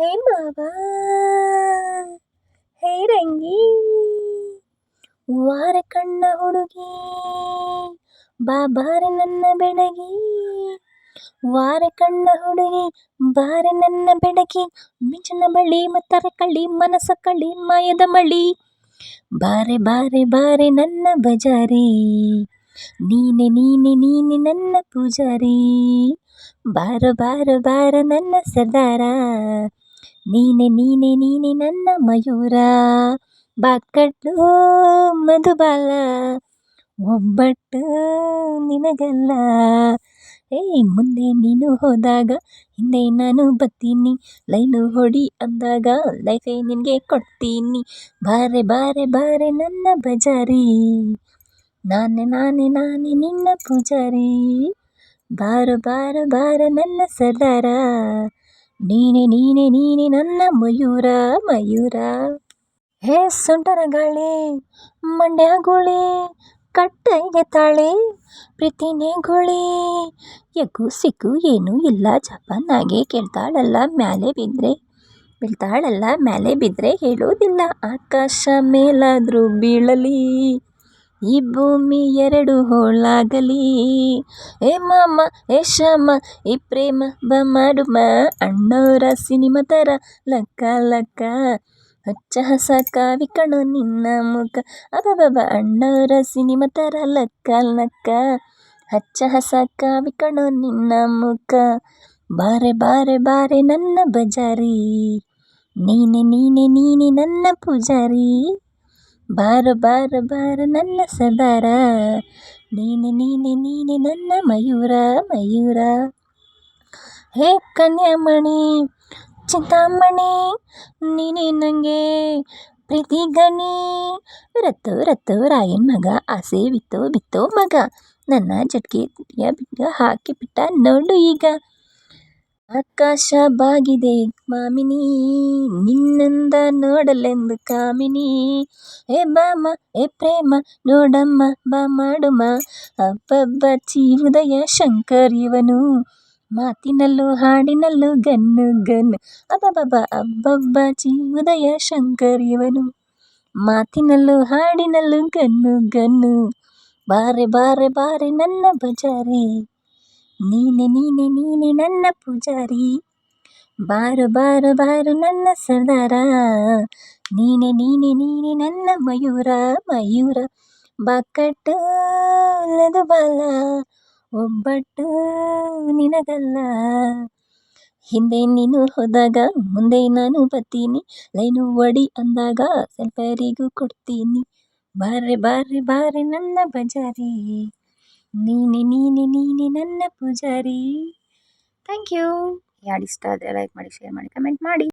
ಹೇ ಮಾವ ಹೇ ರಂಗಿ ವಾರ ಕಣ್ಣ ಹುಡುಗಿ, ಬಾಬಾರೆ ನನ್ನ ಬೆಳಗಿ ವಾರ ಕಣ್ಣ ಹುಡುಗಿ, ಬಾರೆ ನನ್ನ ಬೆಡಗಿ. ಮಿಂಚಿನ ಬಳಿ ಮತ್ತರ ಕಳ್ಳಿ, ಮನಸ ಕಳ್ಳಿ, ಮಾಯದ ಮಳಿ ಬಾರೆ ಬಾರೆ ಬಾರೆ ನನ್ನ ಬಜಾರಿ. ನೀನೆ ನೀನೆ ನೀನೆ ನನ್ನ ಪೂಜಾರಿ. ಬಾರ ಬಾರ ಬಾರ ನನ್ನ ಸರ್ದಾರ. ನೀನೆ ನೀನೆ ನೀನೆ ನನ್ನ ಮಯೂರ. ಬಾಕಟ್ಟು ಮಧುಬಾಲ ಒಬ್ಬಟ್ಟು ನಿನಗಲ್ಲ. ಏಯ್, ಮುಂದೆ ನೀನು ಹೋದಾಗ, ಹಿಂದೆ ನಾನು ಬತ್ತೀನಿ ಲೈನು ಹೊಡಿ ಅಂದಾಗ, ಲೈಫೇ ನಿನಗೆ ಕೊಡ್ತೀನಿ. ಬಾರೆ ಬಾರೆ ಬಾರೆ ನನ್ನ ಬಜಾರಿ. ನಾನೇ ನಾನೇ ನಾನೇ ನಿನ್ನ ಪೂಜಾರಿ. ಬಾರು ಬಾರು, ಬಾರ ನನ್ನ ಸರ್ದಾರ. ನೀನೆ ನೀನೆ ನೀನೆ ನನ್ನ ಮಯೂರ ಮಯೂರ. ಹೇ ಸುಂಟರ ಗಾಳಿ ಮಂಡ್ಯ ಗುಳಿ ಕಟ್ಟೆಗೆ ತಾಳಿ ಪ್ರೀತಿನೇ ಗುಳಿ ಎಗ್ಗು ಸಿಕ್ಕು ಏನೂ ಇಲ್ಲ ಜಪಾನಾಗೆ ಕೇಳ್ತಾಳಲ್ಲ, ಮ್ಯಾಲೆ ಬಿದ್ದರೆ ಬೀಳ್ತಾಳಲ್ಲ, ಮ್ಯಾಲೆ ಬಿದ್ದರೆ ಹೇಳೋದಿಲ್ಲ, ಆಕಾಶ ಮೇಲಾದರೂ ಬೀಳಲಿ. ಈ ಭೂಮಿ ಎರಡು ಹೋಳಾಗಲಿ. ಏ ಮಾಮ, ಏ ಶಾಮ ಈ ಪ್ರೇಮ ಬ ಮಾಡುಮ. ಅಣ್ಣವರ ಸಿನಿಮಾ ಥರ ಲಕ್ಕ ಲಕ್ಕ ಹಚ್ಚ ಹಸ ಕಾವಿ ನಿನ್ನ ಮುಖ. ಅಬಬಬ ಅಣ್ಣವರ ಸಿನಿಮಾ ಥರ ಲಕ್ಕ ಲಕ್ಕ ಹಚ್ಚ ಹಸ ಕಾವಿ ನಿನ್ನ ಮುಖ. ಬಾರೆ ಬಾರೆ ಬಾರೆ ನನ್ನ ಬಜಾರಿ. ನೀನೆ ನೀನೆ ನೀನೆ ನನ್ನ ಪೂಜಾರಿ. ಬಾರ ಬಾರ ಬಾರ ನನ್ನ ಸದಾರ. ನೀನೆ ನೀನೆ ನೀನೆ ನನ್ನ ಮಯೂರ ಮಯೂರ. ಹೇ ಕನ್ಯಾಮಣಿ, ಚಿಂತಾಮಣಿ, ನೀನೆ ನನಗೆ ಪ್ರೀತಿ ಗಣಿ ರತ್ತು ರತ್ತು, ರಾಯನ್ ಮಗ, ಆಸೆ ಬಿತ್ತೋ ಬಿತ್ತೋ ಮಗ. ನನ್ನ ಜಟ್ಗೆ ಬಿಟ್ಟ ಹಾಕಿ ಬಿಟ್ಟ ನೋಡು ಈಗ. ಆಕಾಶ ಬಾಗಿದೆ ಮಾಮಿನಿ, ನಿನ್ನಂದ ನೋಡಲೆಂದು ಕಾಮಿನಿ. ಏ ಬಾಮ, ಏ ಪ್ರೇಮ, ನೋಡಮ್ಮ, ಬಾ ಮಾಡುಮ. ಅಬ್ಬಬ್ಬ ಚಿ ಶಂಕರ್ ಇವನು ಮಾತಿನಲ್ಲೂ ಹಾಡಿನಲ್ಲೂ ಗನ್ನು ಗನ್ನು. ಅಬ್ಬಬ್ಬ ಅಬ್ಬಬ್ಬ ಚಿ ಶಂಕರ್ ಇವನು ಮಾತಿನಲ್ಲೂ ಹಾಡಿನಲ್ಲೂ ಗನ್ನು ಗನ್ನು. ಬಾರೆ ಬಾರೆ ಬಾರೆ ನನ್ನ ಬಜಾರಿ. ನೀನೆ ನೀನೆ ನೀನೆ ನನ್ನ ಪೂಜಾರಿ. ಬಾರು ಬಾರು ಬಾರು ನನ್ನ ಸರ್ದಾರ. ನೀನೆ ನೀನೆ ನೀನೆ ನನ್ನ ಮಯೂರ ಮಯೂರ. ಬಾಕಟ್ಟು ಬಾಲ, ಒಬ್ಬಟ್ಟು ನಿನಗಲ್ಲ ಹಿಂದೆ ನೀನು ಹೋದಾಗ, ಮುಂದೆ ನಾನು ಬತ್ತೀನಿ ಲೈನು ಒಡಿ ಅಂದಾಗ ಸೆಲ್ಫರಿಗೂ ಕೊಡ್ತೀನಿ. ಬಾರೆ ಬಾರೆ ಬಾರೆ ನನ್ನ ಬಜಾರಿ ನೀನೆ ನೀನೆ ನೀನೆ ನನ್ನ ಪೂಜಾರಿ. ಥ್ಯಾಂಕ್ ಯು ಯಾರು ಇಷ್ಟ ಆದರೆ ಲೈಕ್ ಮಾಡಿ ಶೇರ್ ಮಾಡಿ ಕಮೆಂಟ್ ಮಾಡಿ.